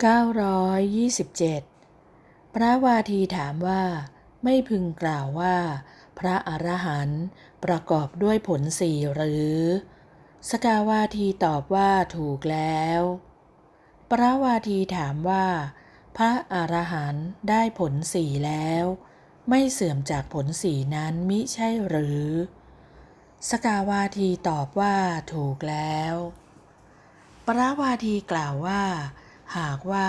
927 พระวาทีถามว่า ไม่พึงกล่าวว่า พระอรหันต์ประกอบด้วยผลสี่หรือ สกาวาทีตอบว่าถูกแล้ว พระวาทีถามว่า พระอรหันต์ได้ผลสี่แล้ว ไม่เสื่อมจากผลสี่นั้นมิใช่หรือ สกาวาทีตอบว่าถูกแล้วปราวาทีกล่าวว่า หากว่า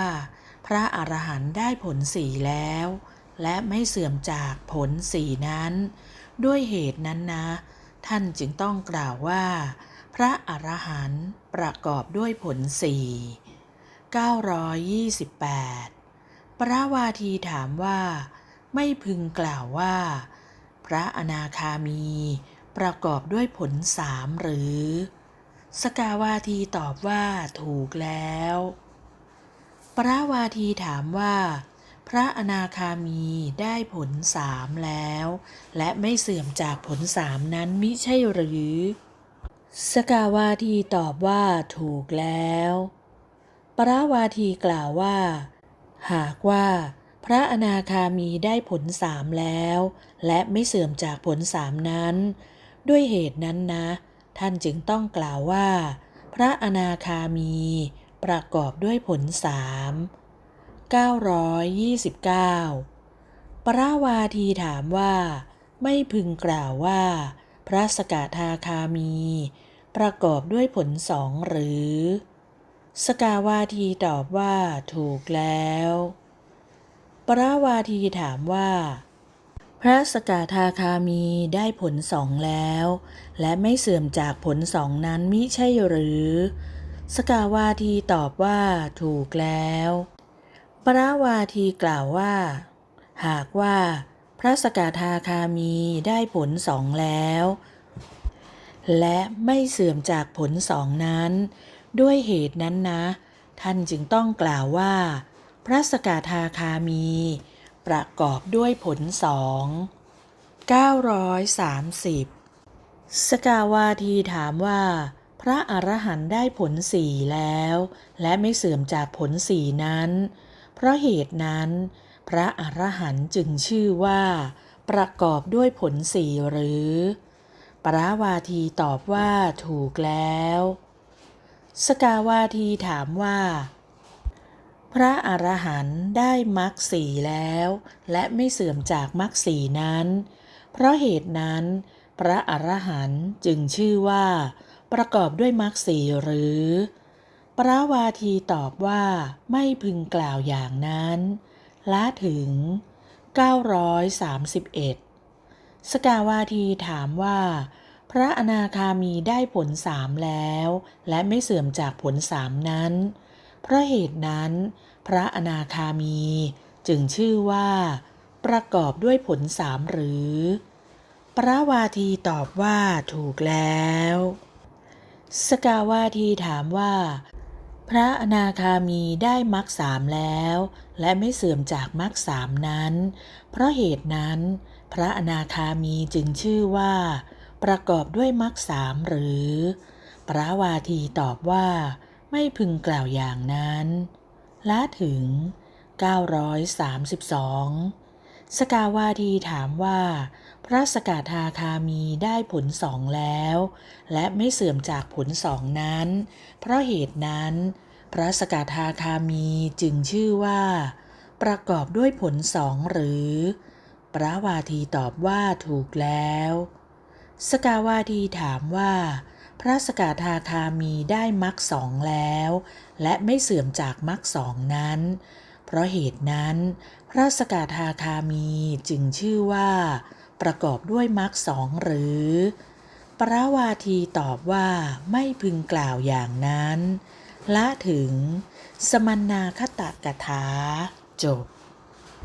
พระอรหันต์ได้ผลสีแล้ว และไม่เสื่อมจากผลสีนั้น ด้วยเหตุนั้นนะ ท่านจึงต้องกล่าวว่า พระอรหันต์ประกอบด้วยผลสี่928ปราวาทีถามว่า ไม่พึงกล่าวว่า พระอนาคามี ประกอบด้วยผลสามหรือ สกาวาทีตอบว่าถูกแล้ว ราวาทีถามว่า พระอนาคามีได้ผลสามแล้ว และไม่เสื่อมจากผลสามนั้นมิใช่หรือ สกาวาทีตอบว่าถูกแล้ว ปราวาทีกล่าวว่า หากว่าพระอนาคามีได้ผลสามแล้ว และไม่เสื่อมจากผลสามนั้น ด้วยเหตุนั้นนะ ท่านจึงต้องกล่าวว่า พระอนาคามี ประกอบด้วยผลสาม929 ปราวาทีถามว่า ไม่พึงกล่าวว่า พระสกทาคามี ประกอบด้วยผลสองหรือ สกาวาทีตอบว่าถูกแล้ว ปราวาทีถามว่า พระสกทาคามีได้ผลสองแล้ว และไม่เสื่อมจากผลสองนั้นมิใช่หรือ สกาวาทีตอบว่าถูกแล้ว ปราวาทีกล่าวว่า หากว่าพระสกทาคามีได้ผลสองแล้ว และไม่เสื่อมจากผลสองนั้น ด้วยเหตุนั้นนะ ท่านจึงต้องกล่าวว่า พระสกทาคามี ประกอบด้วยผลสอง930 สกาวาทีถามว่า พระอรหันต์ได้ผลสี่แล้ว และไม่เสื่อมจากผลสี่นั้น เพราะเหตุนั้น พระอรหันต์จึงชื่อว่า ประกอบด้วยผลสี่หรือ ปราวาทีตอบว่าถูกแล้ว สกาวาทีถามว่า พระอรหันต์ได้มรรคสีแล้ว และไม่เสื่อมจากมรรคสีนั้น เพราะเหตุนั้น พระอรหันต์จึงชื่อว่า ประกอบด้วยมรรคสีหรือปราวาทีตอบว่าไม่พึงกล่าวอย่างนั้น ละถึง 931 สกาวาทีถามว่า พระอนาคามีได้ผลสามแล้ว และไม่เสื่อมจากผลสามนั้น เพราะเหตุนั้น พระอนาคามีจึงชื่อว่า ประกอบด้วยผลสามหรือปราวาทีตอบว่าถูกแล้ว สกาวาทีถามว่า พระอนาคามีได้มรรคสามแล้ว และไม่เสื่อมจากมรรคสามนั้น เพราะเหตุนั้น พระอนาคามีจึงชื่อว่า ประกอบด้วยมรรคสามหรือปราวาทีตอบว่า ไม่พึงกล่าวอย่างนั้นละถึง 932 สกาวาทีถามว่า พระสกทาคามีได้ผลสองแล้ว และไม่เสื่อมจากผลสองนั้น เพราะเหตุนั้น พระสกทาคามีจึงชื่อว่า ประกอบด้วยผลสองหรือปราวาทีตอบว่าถูกแล้ว สกาวาทีถามว่า พระสกทาคามีได้มรรคสองแล้ว และไม่เสื่อมจากมรรคสองนั้น เพราะเหตุนั้น พระสกทาคามีจึงชื่อว่า ประกอบด้วยมรรคสองหรือ ปราวาทีตอบว่าไม่พึงกล่าวอย่างนั้น ละถึง สมณนาคตกถาจบ